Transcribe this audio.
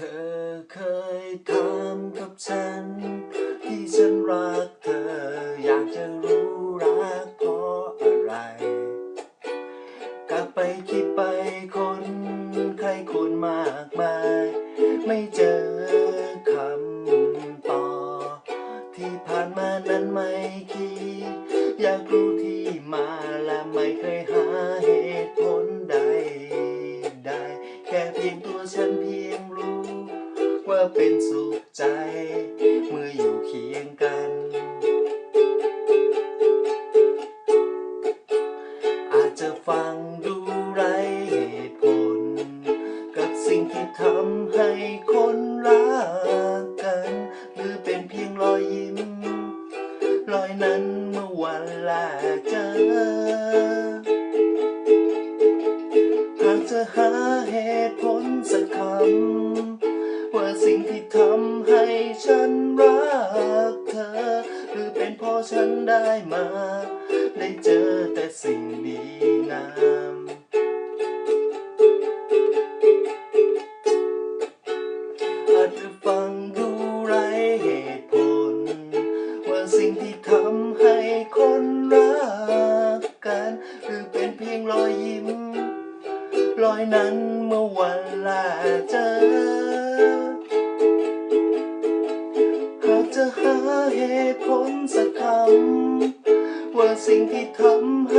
เธอเคยถามกับฉัน ที่ฉันรักเธอ อยากจะรู้รักเพราะอะไร กลับไปคิดไปคนใครคนมากมาย ไม่เจอคำตอบที่ผ่านมานั้นไม่คิด อยากรู้ที่มาและไม่เคยหาเหตุผลใดใดแค่เพียงตัวฉันเพียง เป็นสุขใจ เมื่ออยู่เคียงกัน อาจจะฟังดูไรเหตุผล กับสิ่งที่ทำให้คนรักกัน หรือเป็นเพียงรอยยิ้ม รอยนั้นเมื่อวันแรกเจอหากจะหาเหตุผล สิ่งที่ทำให้ฉันรักเธอ หรือเป็นเพราะฉันได้มา ได้เจอแต่สิ่งดีงามอาจจะฟังดูไรเหตุผล ว่าสิ่งที่ทำให้คนรักกัน หรือเป็นเพียงรอยยิ้ม รอยนั้นเมื่อวันแรกเจอ เหตุผลสักคำว่าสิ่งที่ทำให